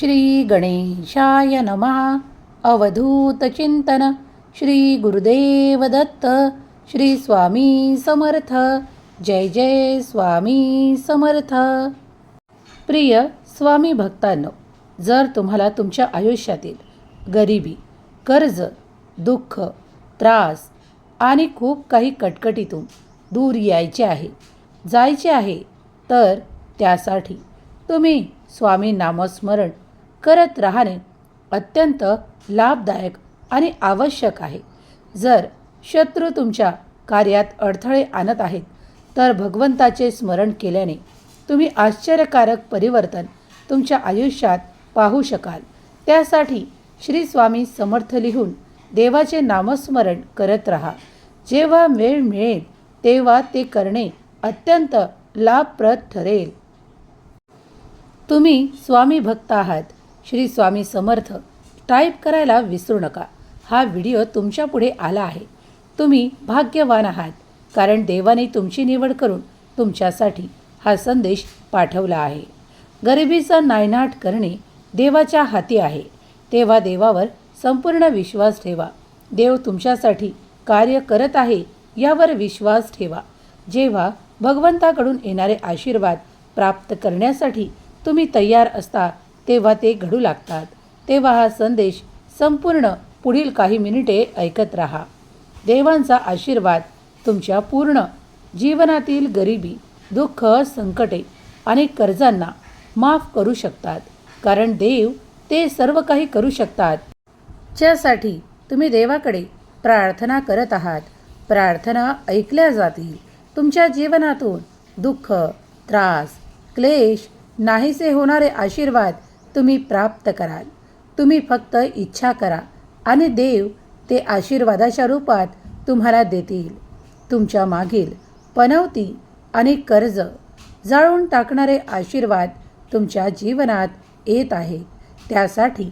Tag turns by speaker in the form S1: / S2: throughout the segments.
S1: श्री गणेशाय नमः अवधूतचिंतन श्री गुरुदेव दत्त। श्री स्वामी समर्थ। जय जय स्वामी समर्थ। प्रिय स्वामी भक्तांनो जर तुम्हाला तुमच्या आयुष्यातील गरिबी कर्ज दुःख त्रास आणि खूप काही कटकटीतून दूर यायचे आहे जायचे आहे तर त्यासाठी तुम्ही स्वामी नामस्मरण करत राहणे अत्यंत लाभदायक आणि आवश्यक आहे. जर शत्रू तुमच्या कार्यात अडथळे आणत आहेत तर भगवंताचे स्मरण केल्याने तुम्ही आश्चर्यकारक परिवर्तन तुमच्या आयुष्यात पाहू शकाल. त्यासाठी श्री स्वामी समर्थ लिहून देवाचे नामस्मरण करत राहा. जेव्हा वेळ मिळेल तेव्हा ते करणे अत्यंत लाभप्रद ठरेल. तुम्ही स्वामी भक्त आहात. श्री स्वामी समर्थ टाईप करायला विसरू नका. हा व्हिडिओ तुमच्यापुढे आला आहे. तुम्ही भाग्यवान आहात कारण देवाने तुमची निवड करून तुमच्यासाठी हा संदेश पाठवला आहे. गरिबीचा नायनाट करणे देवाच्या हाती आहे. तेव्हा देवावर संपूर्ण विश्वास ठेवा. देव तुमच्यासाठी कार्य करत आहे यावर विश्वास ठेवा. जेव्हा भगवंताकडून येणारे आशीर्वाद प्राप्त करण्यासाठी तुम्ही तयार असता तेव्हा ते घडू लागतात. तेव्हा हा संदेश संपूर्ण पुढील काही मिनिटे ऐकत राहा. देवांचा आशीर्वाद तुमच्या पूर्ण जीवनातील गरिबी दुःख संकटे आणि कर्जांना माफ करू शकतात. कारण देव ते सर्व काही करू शकतात. ज्यासाठी तुम्ही देवाकडे प्रार्थना करत आहात. प्रार्थना ऐकल्या जातील. तुमच्या जीवनातून दुःख त्रास क्लेश नाहीसे होणारे आशीर्वाद तुम्ही प्राप्त कराल. तुम्ही फक्त इच्छा करा आणि देव ते आशीर्वादाच्या रूपात तुम्हाला देतील. तुमच्या मागील पनवती आणि कर्ज जाळून टाकणारे आशीर्वाद तुमच्या जीवनात येत आहेत त्यासाठी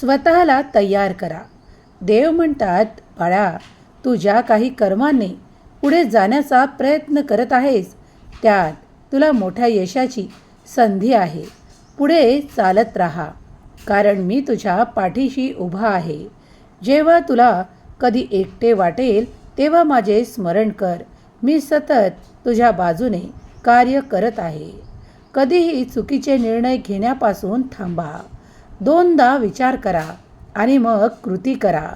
S1: स्वतःला तयार करा. देव म्हणतात बाळा तू ज्या काही कर्माने पुढे जाण्याचा प्रयत्न करत आहेस त्यात तुला मोठ्या यशाची संधी आहे. पुढे चालत राहा. कारण मी तुझ्या पाठीशी उभा आहे. जेव्हा तुला कधी एकटे वाटेल तेव्हा माझे स्मरण कर. मी सतत तुझ्या बाजूने कार्य करत आहे. कधीही चुकीचे निर्णय घेण्यापासून थांबा. दोनदा विचार करा आणि मग कृती करा.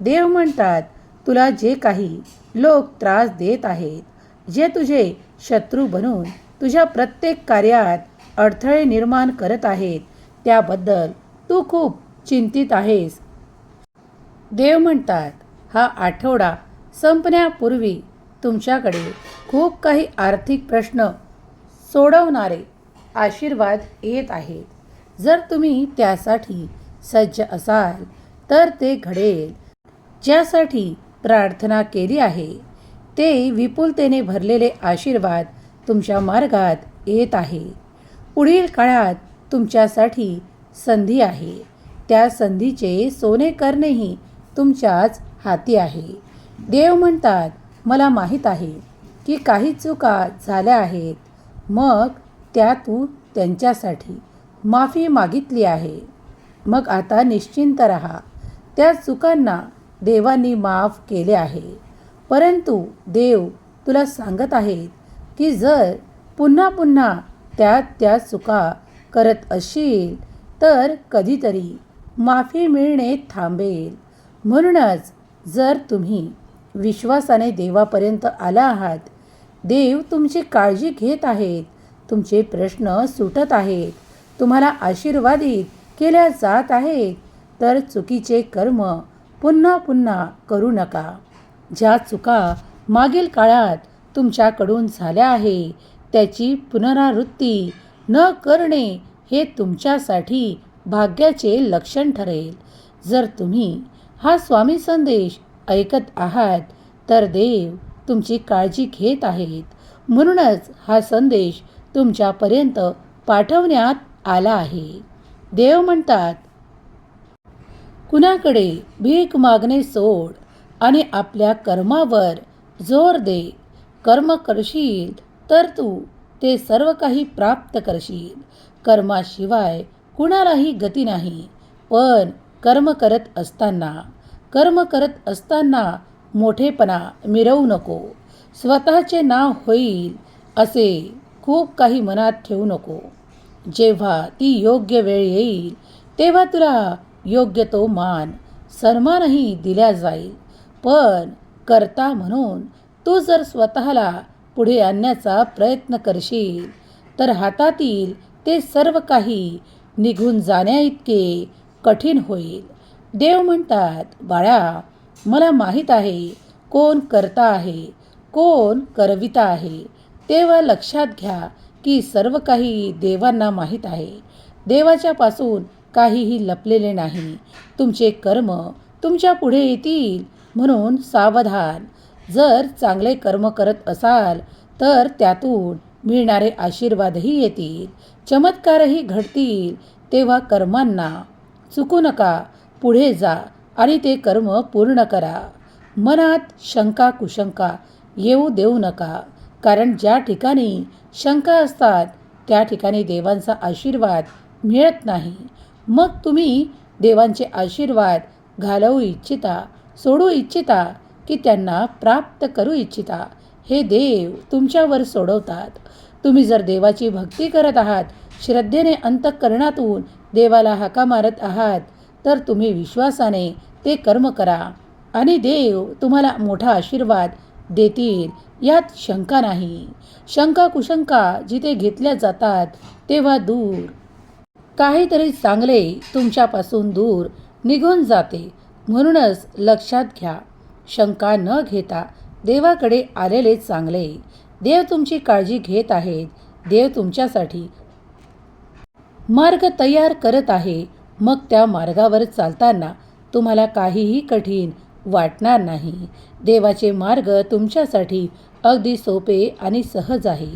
S1: देव म्हणतात तुला जे काही लोक त्रास देत आहेत जे तुझे शत्रू बनून तुझ्या प्रत्येक कार्यात अडथळे निर्माण करत आहेत. त्याबद्दल तू खूप चिंतित आहेस. देव म्हणतात हा आठवडा संपण्यापूर्वी तुमच्याकडे खूप काही आर्थिक प्रश्न सोडवणारे आशीर्वाद येत आहेत. जर तुम्ही त्यासाठी सज्ज असाल तर ते घडेल. ज्यासाठी प्रार्थना केली आहे ते विपुलतेने भरलेले आशीर्वाद तुमच्या मार्गात येत आहे पुढील काळात तुमच्यासाठी संधी आहे. त्या संधीचे सोने करणेही तुमच्याच हाती आहे. देव म्हणतात मला माहीत आहे की काही चुका झाल्या आहेत. मग त्या तू त्यांच्यासाठी माफी मागितली आहे. मग आता निश्चिंत राहा. त्या चुकांना देवांनी माफ केले आहे. परंतु देव तुला सांगत आहेत की जर पुन्हा पुन्हा त्यात त्या चुका करत असशील तर कधीतरी माफी मिळणे थांबेल. म्हणूनच जर तुम्ही विश्वासाने देवापर्यंत आला आहात देव तुमची काळजी घेत आहेत तुमचे प्रश्न सुटत आहेत तुम्हाला आशीर्वादित केल्या जात आहेत तर चुकीचे कर्म पुन्हा पुन्हा करू नका. ज्या चुका मागील काळात तुमच्याकडून झाल्या आहे त्याची पुनरावृत्ती न करणे हे तुमच्यासाठी भाग्याचे लक्षण ठरेल. जर तुम्ही हा स्वामी संदेश ऐकत आहात तर देव तुमची काळजी घेत आहेत. म्हणूनच हा संदेश तुमच्यापर्यंत पाठवण्यात आला आहे. देव म्हणतात कुणाकडे भीक मागणे सोड आणि आपल्या कर्मावर जोर दे. कर्म करशील तर तू ते सर्व काही प्राप्त करशील. कर्माशिवाय कुणालाही गती नाही. पण कर्म करत असताना कर्म करत असताना मोठेपणा मिरवू नको. स्वतःचे नाव होईल असे खूप काही मनात ठेवू नको. जेव्हा ती योग्य वेळ येईल तेव्हा तुला योग्य तो मान सन्मानही दिला जाईल. पण करता म्हणून तू जर स्वतःला पुढे आणण्याचा प्रयत्न करशील. तर हातातील ते सर्व काही. निघून जाण्याइतके कठीण होईल. देव म्हणतात बाळा मला माहीत आहे कोण करता आहे कोण करविता आहे. तेव्हा लक्षात घ्या की सर्व काही देवांना माहीत आहे. देवाच्या पासून काहीही लपलेले नाही. तुमचे कर्म तुमच्यापुढे येतील म्हणून सावधान. जर चांगले कर्म करत असाल तर त्यातून मिळणारे आशीर्वादही येतील. चमत्कारही घडतील. तेव्हा कर्मांना चुकू नका पुढे जा आणि ते कर्म पूर्ण करा. मनात शंका कुशंका येऊ देऊ नका कारण ज्या ठिकाणी शंका असतात त्या ठिकाणी देवांचा आशीर्वाद मिळत नाही. मग तुम्ही देवांचे आशीर्वाद घालवू इच्छिता सोडू इच्छिता की त्यांना प्राप्त करू इच्छिता. हे देव तुमच्यावर सोडवतात. तुम्ही जर देवाची भक्ती करत आहात श्रद्धेने अंतःकरणातून देवाला हाका मारत आहात तर तुम्ही विश्वासाने ते कर्म करा. आणि देव तुम्हाला मोठा आशीर्वाद देतील यात शंका नाही. शंका कुशंका जिथे घेतल्या जातात तेव्हा दूर. काहीतरी चांगले तुमच्यापासून दूर निघून जाते. म्हणूनच लक्षात घ्या. शंका न घेता देवाकडे आलेले चांगले. देव तुमची काळजी घेत आहेत. देव तुमच्यासाठी मार्ग तयार करत आहे. मग त्या मार्गावर चालताना तुम्हाला काहीही कठीण वाटणार नाही. देवाचे मार्ग तुमच्यासाठी अगदी सोपे आणि सहज आहे.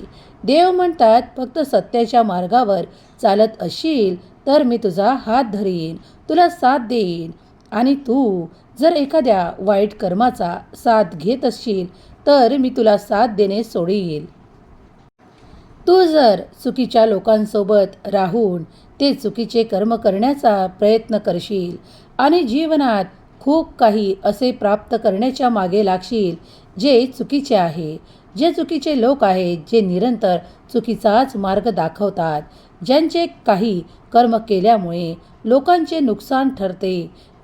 S1: देव म्हणतात फक्त सत्याच्या मार्गावर चालत असशील तर मी तुझा हात धरीन. तुला साथ देईन. आणि तू जर एखाद्या वाईट कर्माचा साथ घेत असशील तर मी तुला साथ देणे सोडील तू जर चुकीच्या लोकांसोबत राहून ते चुकीचे कर्म करण्याचा प्रयत्न करशील आणि जीवनात खूप काही असे प्राप्त करण्याच्या मागे लागशील जे चुकीचे आहे जे चुकीचे लोक आहेत जे निरंतर चुकीचाच मार्ग दाखवतात ज्यांचे काही कर्म केल्यामुळे लोकांचे नुकसान ठरते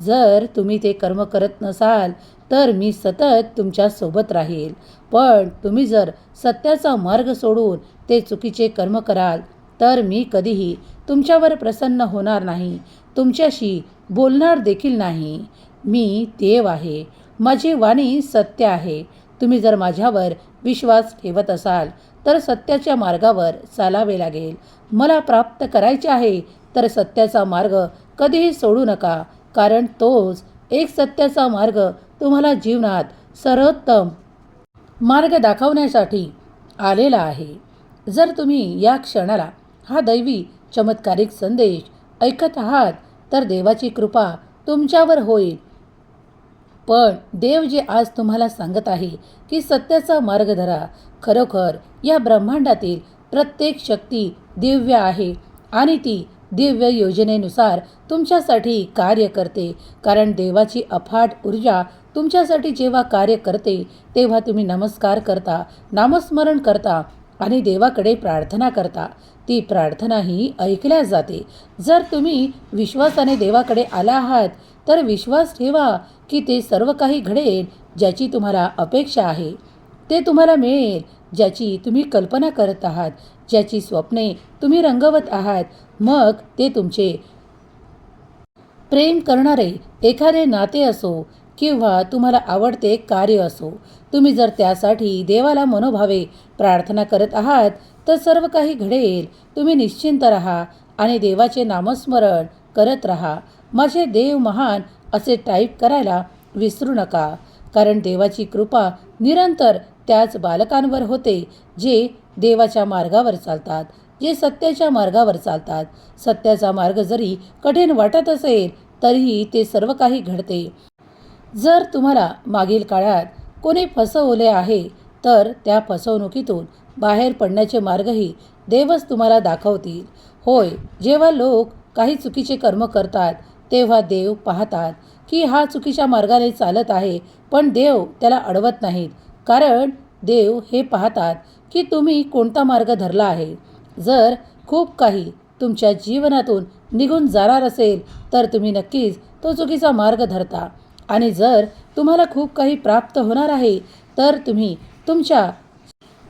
S1: जर तुम्ही ते कर्म करत नसाल तर मी सतत तुमच्यासोबत राहील. पण तुम्ही जर सत्याचा मार्ग सोडून ते चुकीचे कर्म कराल तर मी कधीही तुमच्यावर प्रसन्न होणार नाही. तुमच्याशी बोलणार देखील नाही. मी देव आहे. माझी वाणी सत्य आहे. तुम्ही जर माझ्यावर विश्वास ठेवत असाल तर सत्याच्या मार्गावर चालावे लागेल. मला प्राप्त करायचे आहे तर सत्याचा मार्ग कधीही सोडू नका. कारण तोच एक सत्याचा मार्ग तुम्हाला जीवनात सर्वोत्तम मार्ग दाखवण्यासाठी आलेला आहे. जर तुम्ही या क्षणाला हा दैवी चमत्कारिक संदेश ऐकत आहात तर देवाची कृपा तुमच्यावर होईल. पण देव जे आज तुम्हाला सांगत आहे की सत्याचा मार्ग धरा खरोखर या ब्रह्मांडातील प्रत्येक शक्ती दिव्य आहे आणि ती दिव्य योजनेनुसार तुमच्यासाठी कार्य करते. कारण देवाची अफाट ऊर्जा तुमच्यासाठी जेव्हा कार्य करते तेव्हा तुम्ही नमस्कार करता नामस्मरण करता आणि देवाकडे प्रार्थना करता. ती प्रार्थना ही ऐकल्या जाते. जर तुम्ही विश्वासाने देवाकडे आला आहात तर विश्वास ठेवा की ते सर्व काही घडेल ज्याची तुम्हाला अपेक्षा आहे. ते तुम्हाला मिळेल ज्याची तुम्ही कल्पना करत आहात. ज्याची स्वप्ने तुम्ही रंगवत आहात मग ते तुमचे. प्रेम करणारे एखादे नाते असो किंवा तुम्हाला आवडते कार्य असो तुम्ही जर त्यासाठी देवाला मनोभावे प्रार्थना करत आहात तर सर्व काही घडेल. तुम्ही निश्चिंत राहा आणि देवाचे नामस्मरण करत राहा. माझे देव महान असे टाईप करायला विसरू नका कारण देवाची कृपा निरंतर त्याच बालकांवर होते जे देवाच्या मार्गावर चालतात जे सत्याच्या मार्गावर चालतात. सत्याचा मार्ग जरी कठीण वाटत असेल तरीही ते सर्व काही घडते. जर तुम्हाला मागील काळात कोणी फसवले आहे तर त्या फसवणुकीतून बाहेर पडण्याचे मार्गही देवच तुम्हाला दाखवतील. होय जेव्हा लोक काही चुकीचे कर्म करतात तेव्हा देव पाहतात की हा चुकीच्या मार्गाने चालत आहे पण देव त्याला अडवत नाहीत. कारण देव हे पाहतात की तुम्ही कोणता मार्ग धरला आहे. जर खूप काही तुमच्या जीवनातून निघून जाणार असेल तर तुम्ही नक्कीच तो चुकीचा मार्ग धरता. आणि जर तुम्हाला खूप काही प्राप्त होणार आहे तर तुम्ही तुमच्या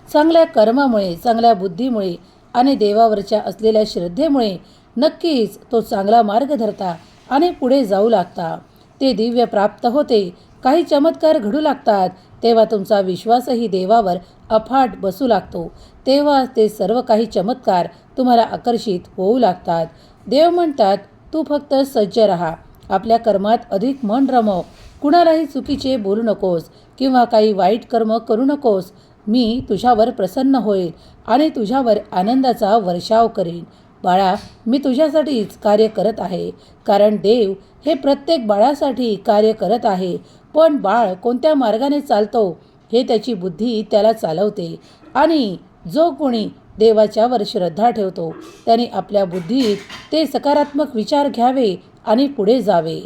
S1: चांगल्या कर्मामुळे चांगल्या बुद्धीमुळे आणि देवावरच्या असलेल्या श्रद्धेमुळे नक्कीच तो चांगला मार्ग धरता आणि पुढे जाऊ लागता. ते दिव्य प्राप्त होते काही चमत्कार घडू लागतात तेव्हा तुमचा विश्वासही देवावर अफाट बसू लागतो. तेव्हा ते सर्व काही चमत्कार तुम्हाला आकर्षित होऊ लागतात. देव म्हणतात तू फक्त सज्ज राहा. आपल्या कर्मात अधिक मन रमव कुणालाही चुकीचे बोलू नकोस किंवा काही वाईट कर्म करू नकोस. मी तुझ्यावर प्रसन्न होईल आणि तुझ्यावर आनंदाचा वर्षाव करीन. बाळा मी तुझ्यासाठीच कार्य करत आहे. कारण देव हे प्रत्येक बाळासाठी कार्य करत आहे. पण बाळ कोणत्या मार्गाने चालतो हे त्याची बुद्धी त्याला चालवते. आणि जो कोणी देवाच्यावर श्रद्धा ठेवतो त्याने आपल्या बुद्धीत ते सकारात्मक विचार घ्यावे आणि पुढे जावे.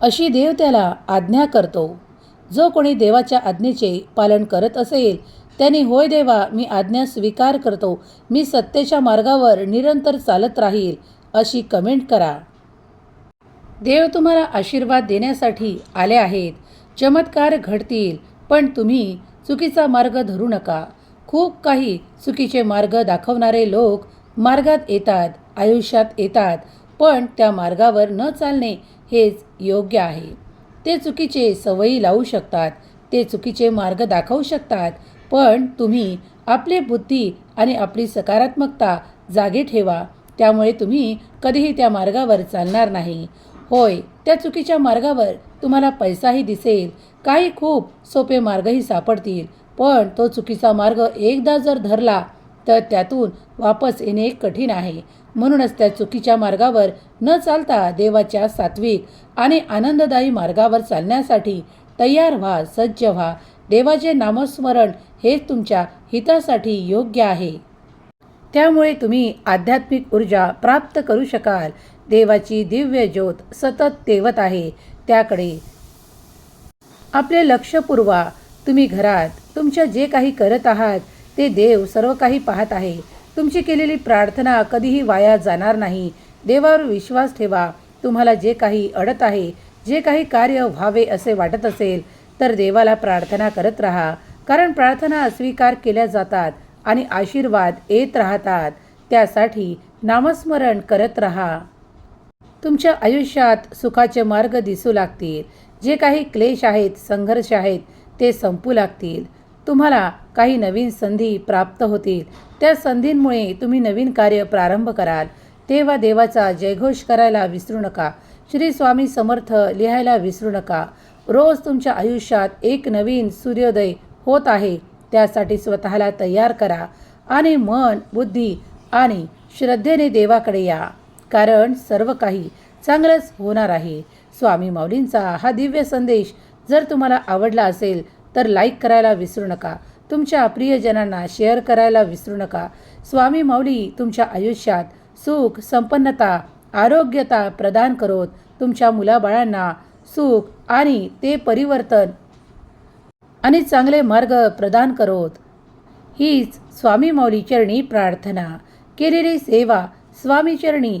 S1: अशी देव त्याला आज्ञा करतो. जो कोणी देवाच्या आज्ञेचे पालन करत असेल त्याने होय देवा मी आज्ञा स्वीकार करतो. मी सत्तेच्या मार्गावर निरंतर चालत राहील अशी कमेंट करा. देव तुम्हाला आशीर्वाद देण्यासाठी आले आहेत. चमत्कार घडतील पण तुम्ही चुकीचा मार्ग धरू नका. खूप काही चुकीचे मार्ग दाखवणारे लोक मार्गात येतात आयुष्यात येतात पण त्या मार्गावर न चालणे हेच योग्य आहे. ते चुकीचे सवयी लावू शकतात ते चुकीचे मार्ग दाखवू शकतात पण तुम्ही आपली बुद्धी आणि आपली सकारात्मकता जागी ठेवा. त्यामुळे तुम्ही कधीही त्या मार्गावर चालणार नाही. होय त्या चुकीच्या मार्गावर तुम्हाला पैसाही दिसेल. काही खूप सोपे मार्गही सापडतील पण तो चुकीचा मार्ग एकदा जर धरला तर त्यातून वापस येणे कठीण आहे. म्हणूनच त्या चुकीच्या मार्गावर न चालता देवाच्या सात्विक आणि आनंददायी मार्गावर चालण्यासाठी तयार व्हा सज्ज व्हा. देवाचे नामस्मरण हेच तुमच्या हितासाठी योग्य आहे. त्यामुळे तुम्ही आध्यात्मिक ऊर्जा प्राप्त करू शकाल. देवाची दिव्य ज्योत सतत तेवत आहे. त्याकडे आपले लक्ष पुरवा. तुम्ही घरात तुमच्या जे काही करत आहात ते देव सर्व काही पाहत आहे. तुमची केलेली प्रार्थना कधीही वाया जाणार नाही. देवावर विश्वास ठेवा. तुम्हाला जे काही अडत आहे जे काही कार्य व्हावे असे वाटत असेल तर देवाला प्रार्थना करत राहा. कारण प्रार्थना अस्वीकार केल्या जातात आणि आशीर्वाद येत राहतात. त्यासाठी नामस्मरण करत राहा. तुमच्या आयुष्यात सुखाचे मार्ग दिसू लागतील. जे काही क्लेश आहेत संघर्ष आहेत ते संपू लागतील. तुम्हाला काही नवीन संधी प्राप्त होतील. त्या संधींमुळे तुम्ही नवीन कार्य प्रारंभ कराल. तेव्हा देवाचा जयघोष करायला विसरू नका. श्री स्वामी समर्थ लिहायला विसरू नका. रोज तुमच्या आयुष्यात एक नवीन सूर्योदय होत आहे त्यासाठी स्वतःला तयार करा. आणि मन बुद्धी आणि श्रद्धेने देवाकडे या. कारण सर्व काही चांगलंच होणार आहे. स्वामी माऊलींचा हा दिव्य संदेश जर तुम्हाला आवडला असेल तर लाईक करायला विसरू नका. तुमच्या प्रियजनांना शेअर करायला विसरू नका. स्वामी माऊली तुमच्या आयुष्यात सुख संपन्नता आरोग्यता प्रदान करोत. तुमच्या मुलाबाळांना सुख आणि ते परिवर्तन आणि चांगले मार्ग प्रदान करोत. हीच स्वामी माऊली चरणी प्रार्थना. केलेली सेवा स्वामी चरणी